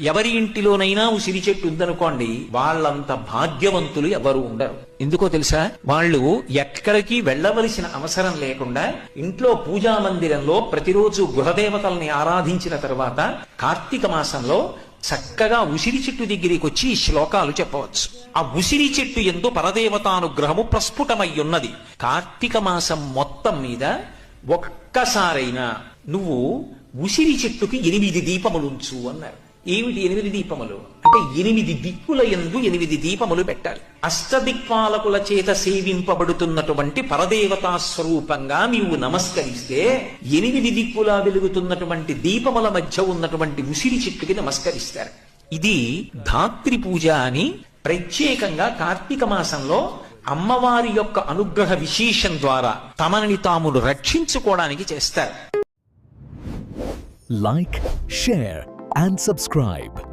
ఎవరి ఇంటిలోనైనా ఉసిరి చెట్టు ఉందనుకోండి వాళ్ళంత భాగ్యవంతులు ఎవరు ఉండరు. ఎందుకో తెలుసా? వాళ్ళు ఎక్కడికి వెళ్ళవలసిన అవసరం లేకుండా ఇంట్లో పూజా మందిరంలో ప్రతిరోజు గృహదేవతల్ని ఆరాధించిన తర్వాత కార్తీక మాసంలో చక్కగా ఉసిరి చెట్టు దగ్గరికి వచ్చి ఈ శ్లోకాలు చెప్పవచ్చు. ఆ ఉసిరి చెట్టు ఎందు పరదేవతానుగ్రహము ప్రస్ఫుటమై ఉన్నది కార్తీక మాసం మొత్తం మీద ఒక్కసారైనా నువ్వు ఉసిరి చెట్టుకి ఎనిమిది దీపములుంచు అన్నారు. ఏమిటి ఎనిమిది దీపములు? అంటే ఎనిమిది దిక్కుల ఎందు ఎనిమిది దీపములు పెట్టాలి. అష్టదిక్పాలకుల చేత సేవింపబడుతున్నటువంటి పరదేవతా స్వరూపంగా నీవు నమస్కరిస్తే ఎనిమిది దిక్కులా వెలుగుతున్నటువంటి దీపముల మధ్య ఉన్నటువంటి ఉసిరి చెట్టుకి నమస్కరిస్తారు. ఇది ధాత్రి పూజ అని ప్రత్యేకంగా కార్తీక మాసంలో అమ్మవారి యొక్క అనుగ్రహ విశేషం ద్వారా తమని తామును రక్షించుకోవడానికి చేస్తారు. Like share and subscribe.